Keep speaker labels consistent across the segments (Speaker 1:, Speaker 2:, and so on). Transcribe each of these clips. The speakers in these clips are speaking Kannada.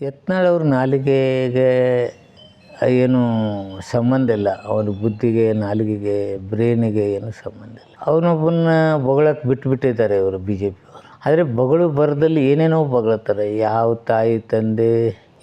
Speaker 1: ಯತ್ನಾಳ್ ಅವ್ರ ನಾಲಿಗೆಗೆ ಏನು ಸಂಬಂಧ ಇಲ್ಲ. ಅವನ ಬುದ್ಧಿಗೆ, ನಾಲಿಗೆಗೆ, ಬ್ರೈನಿಗೆ ಏನು ಸಂಬಂಧ ಇಲ್ಲ. ಅವನೊಬ್ಬನ ಬೊಗಳಕ್ಕೆ ಬಿಟ್ಬಿಟ್ಟಿದ್ದಾರೆ ಇವರು ಬಿ ಜೆ ಪಿಯವರು ಆದರೆ ಬೊಗಳು ಬರದಲ್ಲಿ ಏನೇನೋ ಬಗಳತ್ತಾರೆ. ಯಾವ ತಾಯಿ ತಂದೆ,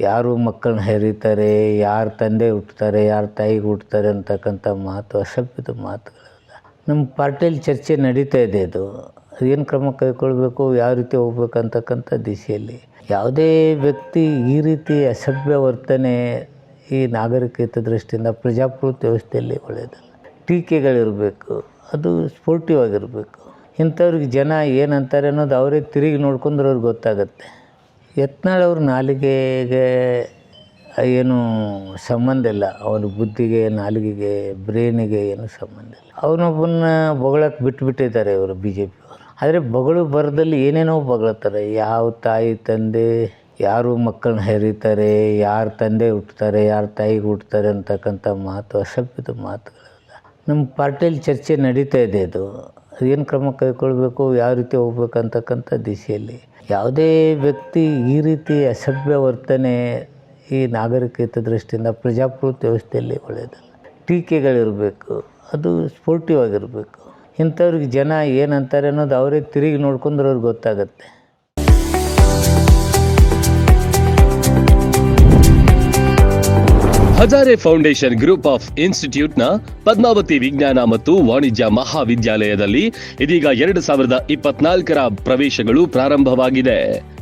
Speaker 1: ಯಾರು ಮಕ್ಕಳನ್ನ ಹೆರಿತಾರೆ, ಯಾರ ತಂದೆ ಹುಟ್ತಾರೆ, ಯಾರ ತಾಯಿಗೆ ಹುಟ್ತಾರೆ ಅಂತಕ್ಕಂಥ ಮಾತು ಅಸಭ್ಯದ ಮಾತುಗಳೆಲ್ಲ ನಮ್ಮ ಪಾರ್ಟಿಯಲ್ಲಿ ಚರ್ಚೆ ನಡೀತಾ ಇದೆ ಅದು. ಏನು ಕ್ರಮ ಕೈಗೊಳ್ಬೇಕು, ಯಾವ ರೀತಿ ಹೋಗ್ಬೇಕಂತಕ್ಕಂಥ ದಿಶೆಯಲ್ಲಿ ಯಾವುದೇ ವ್ಯಕ್ತಿ ಈ ರೀತಿ ಅಸಭ್ಯ ವರ್ತನೆ ಈ ನಾಗರಿಕತೆ ದೃಷ್ಟಿಯಿಂದ ಪ್ರಜಾಪ್ರಭುತ್ವ ವ್ಯವಸ್ಥೆಯಲ್ಲಿ ಒಳ್ಳೆಯದಲ್ಲ. ಟೀಕೆಗಳಿರಬೇಕು, ಅದು ಸ್ಪೋರ್ಟಿವ್ ಆಗಿರಬೇಕು. ಇಂಥವ್ರಿಗೆ ಜನ ಏನಂತಾರೆ ಅನ್ನೋದು ಅವರೇ ತಿರುಗಿ ನೋಡ್ಕೊಂಡ್ರೆ ಅವ್ರಿಗೆ ಗೊತ್ತಾಗುತ್ತೆ. ಯತ್ನಾಳ್ ಅವ್ರ ನಾಲಿಗೆಗೆ ಏನು ಸಂಬಂಧ ಇಲ್ಲ. ಅವನ ಬುದ್ಧಿಗೆ, ನಾಲಿಗೆಗೆ, ಬ್ರೈನಿಗೆ ಏನು ಸಂಬಂಧ ಇಲ್ಲ. ಅವನೊಬ್ಬನ ಬೊಗಳಕ್ಕೆ ಬಿಟ್ಬಿಟ್ಟಿದ್ದಾರೆ ಇವರು ಬಿ ಜೆ ಪಿಯವರು ಆದರೆ ಬಗಳು ಬರದಲ್ಲಿ ಏನೇನೋ ಬಗಳತ್ತಾರೆ ಯಾವ ತಾಯಿ ತಂದೆ, ಯಾರು ಮಕ್ಕಳನ್ನ ಹೆರಿತಾರೆ, ಯಾರ ತಂದೆ ಹುಟ್ತಾರೆ, ಯಾರ ತಾಯಿಗೆ ಹುಟ್ತಾರೆ ಅಂತಕ್ಕಂಥ ಮಾತು ಅಸಭ್ಯದ ಮಾತುಗಳೆಲ್ಲ ನಮ್ಮ ಪಾರ್ಟಿಯಲ್ಲಿ ಚರ್ಚೆ ನಡೀತಾ ಇದೆ ಅದು. ಏನು ಕ್ರಮ ಕೈಗೊಳ್ಬೇಕು, ಯಾವ ರೀತಿ ಹೋಗ್ಬೇಕು ಅಂತಕ್ಕಂಥ ದಿಶೆಯಲ್ಲಿ ಯಾವುದೇ ವ್ಯಕ್ತಿ ಈ ರೀತಿ ಅಸಭ್ಯ ವರ್ತನೆ ಈ ನಾಗರಿಕತೆ ದೃಷ್ಟಿಯಿಂದ ಪ್ರಜಾಪ್ರಭುತ್ವ ವ್ಯವಸ್ಥೆಯಲ್ಲಿ ಒಳ್ಳೆಯದಲ್ಲ. ಟೀಕೆಗಳಿರಬೇಕು, ಅದು ಸ್ಪೋರ್ಟಿವ್ ಆಗಿರಬೇಕು. ಇಂಥವ್ರಿಗೆ ಜನ ಏನಂತಾರೆ ಅನ್ನೋದು ಅವರೇ ತಿರುಗಿ ನೋಡ್ಕೊಂಡ್ರೆ ಅವ್ರಿಗೆ ಗೊತ್ತಾಗುತ್ತೆ.
Speaker 2: ಹಜಾರೆ ಫೌಂಡೇಶನ್ ಗ್ರೂಪ್ ಆಫ್ ಇನ್ಸ್ಟಿಟ್ಯೂಟ್ನ ಪದ್ಮಾವತಿ ವಿಜ್ಞಾನ ಮತ್ತು ವಾಣಿಜ್ಯ ಮಹಾವಿದ್ಯಾಲಯದಲ್ಲಿ ಇದೀಗ ಎರಡು ಸಾವಿರದ ಇಪ್ಪತ್ನಾಲ್ಕರ ಪ್ರವೇಶಗಳು ಪ್ರಾರಂಭವಾಗಿದೆ.